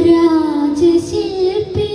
രാജശില്പി